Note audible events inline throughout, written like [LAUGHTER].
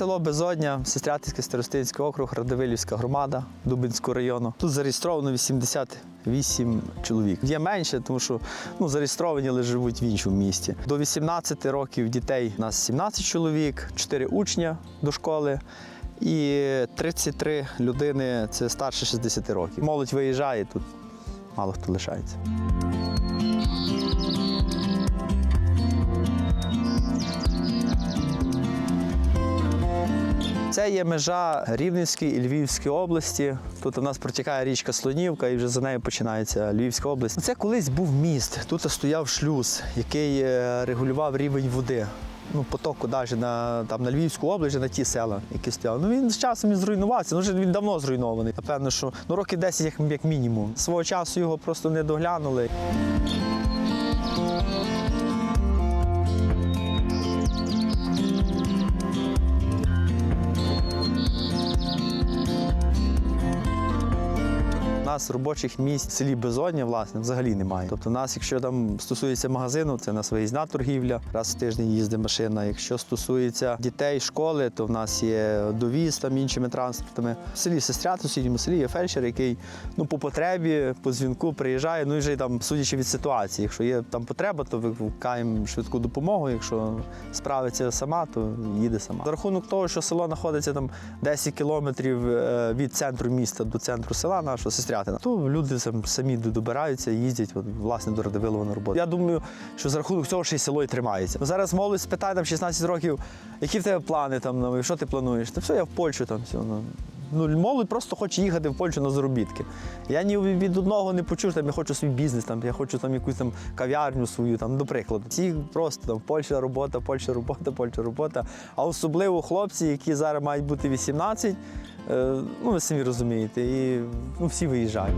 село Безодня, Сестрятинський старостинський округ, Радивилівська громада Дубинського району. Тут зареєстровано 88 чоловік. Є менше, тому що ну, зареєстровані, але живуть в іншому місті. До 18 років дітей у нас 17 чоловік, 4 учня до школи. І 33 людини це старше 60 років. Молодь виїжджає тут, мало хто лишається. Це є межа Рівненської і Львівської області. Тут у нас протікає річка Слонівка, і вже за нею починається Львівська область. Це колись був міст. Тут стояв шлюз, який е, регулював рівень води. Ну, потоку навіть на, там, на Львівську область, на ті села, які стояли. Ну він з часом і зруйнувався. Ну вже він давно зруйнований. Напевно, що ну, років 10 як, як мінімум. Свого часу його просто не доглянули. Нас робочих місць в селі Безодня, власне, взагалі немає. Тобто, нас, якщо там стосується магазину, це нас виїзна торгівля, раз в тиждень їздить машина. Якщо стосується дітей, школи, то в нас є довіз там іншими транспортами. В селі Сестрят, у сусідньому селі є фельдшер, який ну, по потребі, по дзвінку приїжджає. Ну і вже там, судячи від ситуації, якщо є там потреба, то викликаємо швидку допомогу. Якщо справиться сама, то їде сама. За рахунок того, що село знаходиться там 10 кілометрів е, від центру міста до центру села нашого Сестрятина, то люди самі добираються, їздять от, власне до Радивилова на роботу. Я думаю, що за рахунок цього ще й село і тримається. Ну, Зараз молодь спитає там 16 років, які в тебе плани там, що ти плануєш? Та все, я в Польщу там все. Ну. Ну, молодь просто хоче їхати в Польщу на заробітки. Я ні від одного не почув, там я хочу свій бізнес, там, я хочу там якусь там кав'ярню свою, там, до прикладу. Всі просто там Польща робота, Польща робота, Польща робота. А особливо хлопці, які зараз мають бути 18, е, ну ви самі розумієте, і ну, всі виїжджають.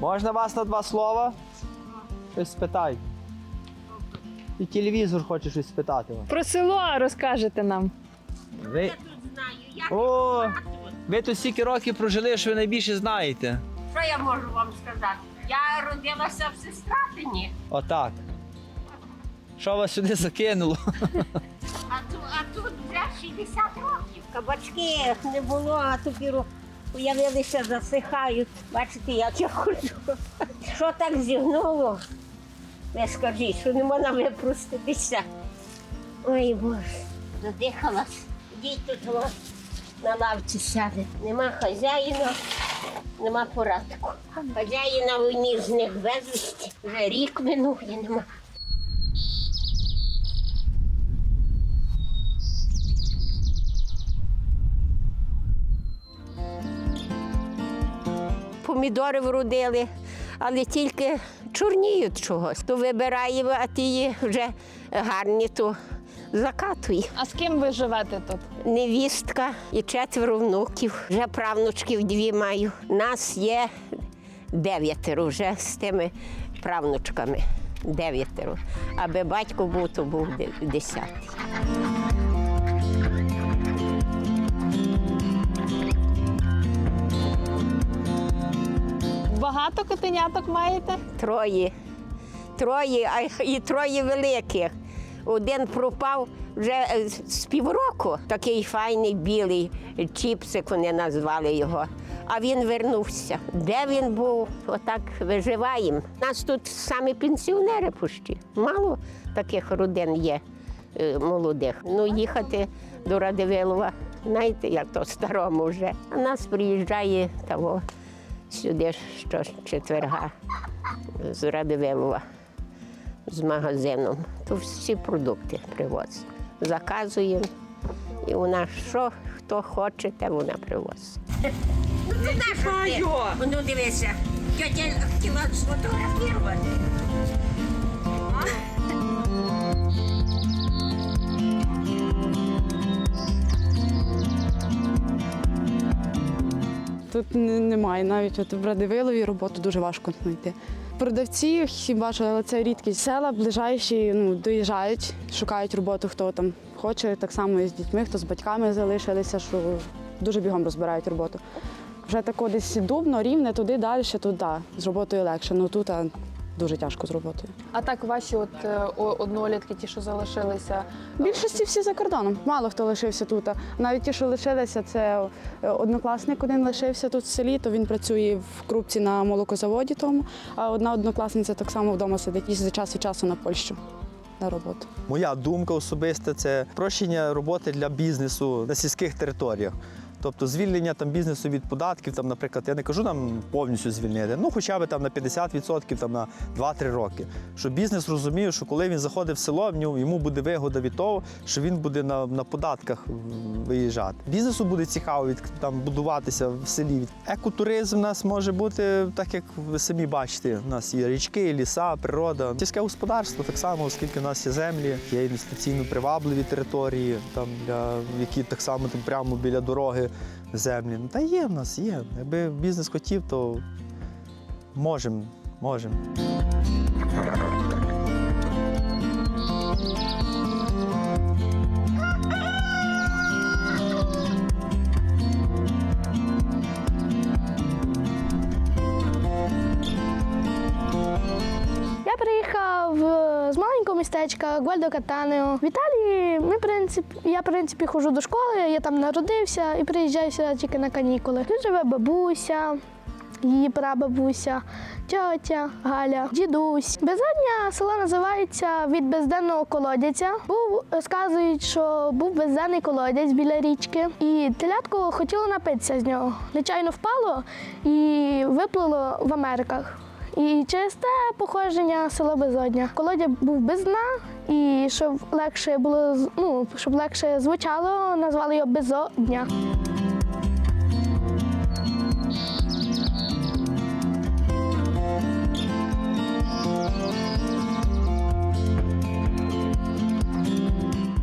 Можна вас на два слова? Щось спитай. І телевізор хоче щось спитати вас. Про село розкажете нам. Ви... знаю. Я О, ви тут стільки років прожили, що ви найбільше знаєте. що я можу вам сказати? Я родилася в сестратині, Отак. Що вас сюди закинуло? а тут, а тут вже 60 років. Кабачки не було, а тепер уявилися, засихають. Бачите, я ходжу. Що так зігнуло? Не скажіть, що не можна випроститися. Ой Боже, задихалась. Діть тут на лавці сяде. Нема хазяїна, нема порадку. Хазяїна у війні з них безвісті. Вже рік минув і нема. Помідори вродили, але тільки чорніють чогось. То вибираємо, а ті вже гарні, то закатує. А з ким ви живете тут? Невістка і четверо внуків. Вже правнучків дві маю. Нас є дев'ятеро вже з тими правнучками. Дев'ятеро. Аби батько був, то був десятий. Багато котеняток маєте? Троє. Троє, а і троє великих. Один пропав вже е, з півроку. Такий файний білий чіпсик вони назвали його. А він вернувся. Де він був, отак виживаємо. Нас тут самі пенсіонери пущі. Мало таких родин є е, молодих. Ну, їхати до Радивилова, знаєте, як то старому вже. А нас приїжджає того сюди що четверга з Радивилова з магазином. То всі продукти привозить. Заказуємо. І вона що хто хоче, те вона привозить. Ну, ти знаєш, Ну, дивися, тетя хотіла сфотографувати. Тут немає навіть от в Радивилові роботу дуже важко знайти. Продавці хіба що але це рідкість. Села ближайші ну, доїжджають, шукають роботу, хто там хоче, так само і з дітьми, хто з батьками залишилися, що дуже бігом розбирають роботу. Вже тако десь дубно, рівне, туди далі, туди, з роботою легше. Ну тут а, дуже тяжко з роботою. А так ваші от е, о- однолітки, ті, що залишилися, більшості всі за кордоном. Мало хто лишився тут. Навіть ті, що лишилися, це е, однокласник один лишився тут в селі, то він працює в крупці на молокозаводі тому, а одна однокласниця так само вдома сидить їздить час від часу на Польщу на роботу. Моя думка особиста це спрощення роботи для бізнесу на сільських територіях. Тобто звільнення там бізнесу від податків, там, наприклад, я не кажу нам повністю звільнити, ну хоча б там на 50%, там на 2-3 роки. Щоб бізнес розумів, що коли він заходить в село, в йому буде вигода від того, що він буде на, на податках виїжджати. Бізнесу буде цікаво від там будуватися в селі. Екотуризм у нас може бути, так як ви самі бачите, у нас є річки, ліса, природа. Сільське господарство так само, оскільки у нас є землі, є інвестиційно привабливі території, там для які так само там прямо біля дороги землі. Ну та є в нас, є. Якби бізнес хотів, то можемо, можемо. Я приїхав маленького містечка Гвальдо Катанео. В Італії ми, в принципі, я, в принципі, ходжу до школи, я там народився і приїжджаю сюди тільки на канікули. Тут живе бабуся, її прабабуся, тьотя Галя, дідусь. Безодня село називається від безденного колодязя. Був, розказують, що був безденний колодязь біля річки, і телятко хотіло напитися з нього. Нечайно впало і виплило в Америках. І через те походження село Безодня. Колодя був без дна, і щоб легше було ну, щоб легше звучало, назвали його Безодня.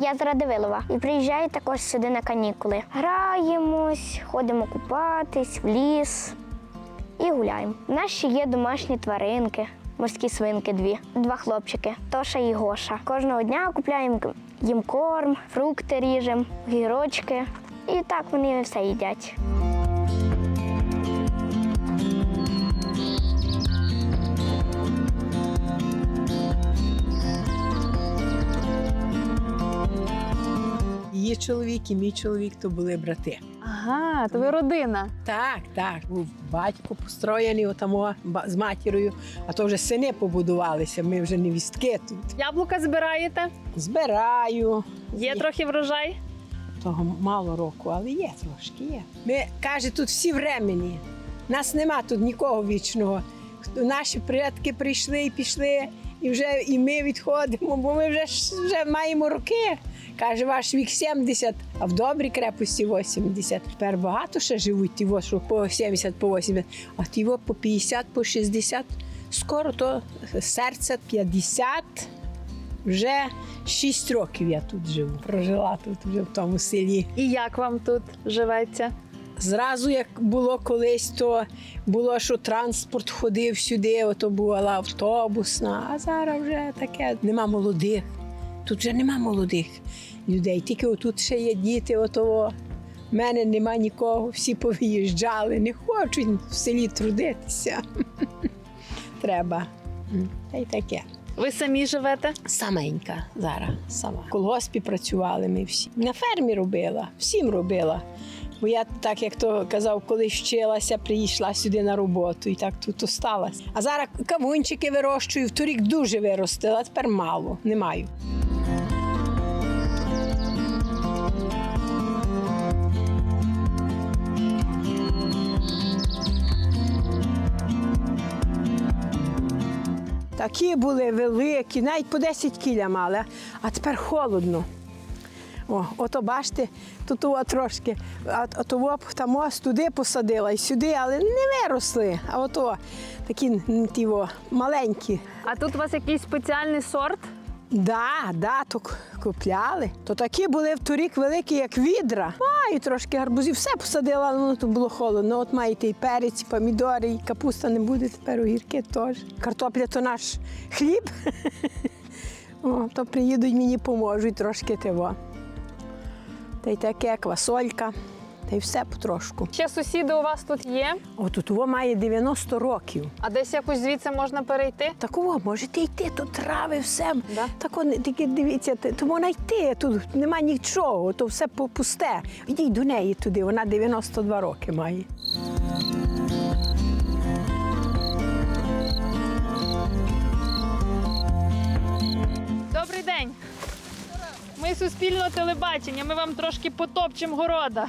Я з Радивилова і приїжджаю також сюди на канікули. Граємось, ходимо купатись в ліс і гуляємо. У нас ще є домашні тваринки, морські свинки дві, два хлопчики Тоша і Гоша. Кожного дня купляємо їм корм, фрукти ріжемо, гірочки. І так вони все їдять. Її чоловік і мій чоловік то були брати. Ага, то ви родина. Так, так. Був батько построєний отамо з матір'ю, а то вже сини побудувалися. Ми вже невістки тут. Яблука збираєте? Збираю. Є трохи врожай? Того мало року, але є трошки. Є. Ми каже, тут всі времені. Нас нема тут нікого вічного. Наші предки прийшли і пішли, і вже і ми відходимо, бо ми вже, вже маємо роки. Каже, ваш вік 70, а в добрій крепості 80. Тепер багато ще живуть, ті, що по 70, по 80, а ті по 50, по 60. Скоро то серце 50. Вже 6 років я тут живу. Прожила тут вже в тому селі. І як вам тут живеться? Зразу, як було колись, то було, що транспорт ходив сюди, ото була автобусна, а зараз вже таке нема молодих. Тут вже нема молодих людей. Тільки отут ще є діти, отого. У мене нема нікого, всі повиїжджали, не хочуть в селі трудитися. [LAUGHS] Треба. Та й таке. Ви самі живете? Саменька зараз, сама. В колгоспі працювали ми всі. На фермі робила, всім робила. Бо я, так як то казав, коли вчилася, прийшла сюди на роботу і так тут осталась. А зараз кавунчики вирощую, вторік дуже виростила, а тепер мало, не маю. Такі були великі, навіть по 10 кіля мали, а тепер холодно. О, ото бачите, тут о, трошки, а того там ось туди посадила і сюди, але не виросли. А ото такі ті, о, маленькі. А тут у вас якийсь спеціальний сорт? Да, да, то к- купляли. То такі були в торік великі, як відра. Маю трошки гарбузів, все посадила, але ну, тут було холодно. От маєте і перець, і помідори, і капуста не буде, тепер огірки теж. Картопля то наш хліб. [LAUGHS] О, то приїдуть мені поможуть трошки того. Та й таке, квасолька. Та й все потрошку. Ще сусіди у вас тут є, От тут має 90 років. а десь якось звідси можна перейти. Такого можете йти, тут трави, все. Да? Тако, не- тільки дивіться, т- то можна йти, тут нема нічого, то все пу- пусте. Йдіть до неї туди, вона 92 роки має. Добрий день. Ми суспільне телебачення. Ми вам трошки потопчемо города.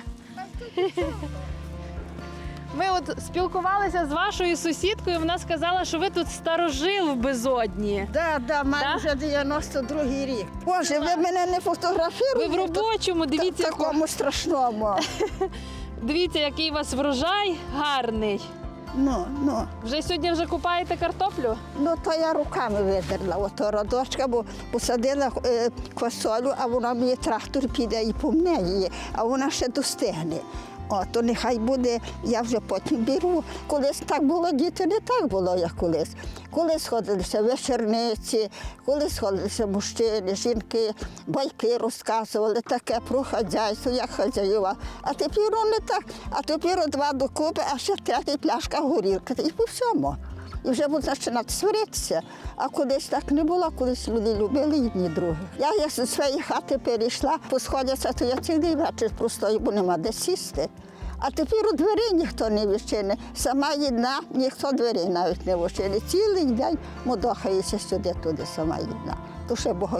Ми от спілкувалися з вашою сусідкою. Вона сказала, що ви тут старожил в безодні. Да, да, маю Да? вже 92 рік. Боже, ви мене не Ви в робочому, Та- дивіться, такому страшному. [LAUGHS] дивіться, який у вас врожай гарний. Ну, ну, Вже сьогодні вже купаєте картоплю? ну, то я руками видерла. Ото родочка, бо посадила е, квасолю, а вона мені трактор піде і помне її, а вона ще достигне. О, то нехай буде, я вже потім беру. Колись так було, діти не так було, як колись. Коли сходилися вечорниці, коли сходилися мужчини, жінки, байки розказували таке про хазяйство, як хазяював. А тепер не так. А тепер два докупи, а ще третя пляшка горілки. І по всьому. І вже будуть починати сваритися. А колись так не було, колись люди любили одні других. Я як зі своєї хати перейшла, посходяться, то я цілий вечір простою, бо нема де сісти. А тепер у двері ніхто не відчини. Сама одна, ніхто дверей навіть не відчини. Цілий день мудохається сюди-туди, сама одна. То ще Богу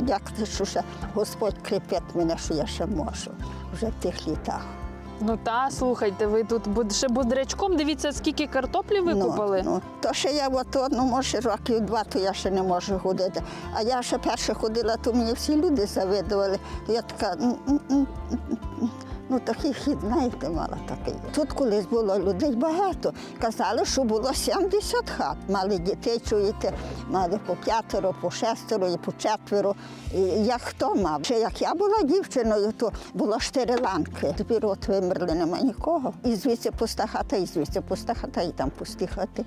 що ще Господь кріпить мене, що я ще можу вже в тих літах. Ну та слухайте, ви тут буд- ще будрячком. Дивіться, скільки картоплі ви купили. Ну, то ще я от, ну, може, років два, то я ще не можу ходити. А я ще перше ходила, то мені всі люди завидували. Я така, «М, м, м, м, м». Ну такий хід, знаєте, мала такий. Тут колись було людей багато. Казали, що було 70 хат. Мали дітей, чуєте, мали по п'ятеро, по шестеро і по четверо. І Як хто мав. Ще як я була дівчиною, то було чотири ланки. Тепер от вимерли, нема нікого. І звідси пуста хата, і звідси пуста хата, і там пусті хати.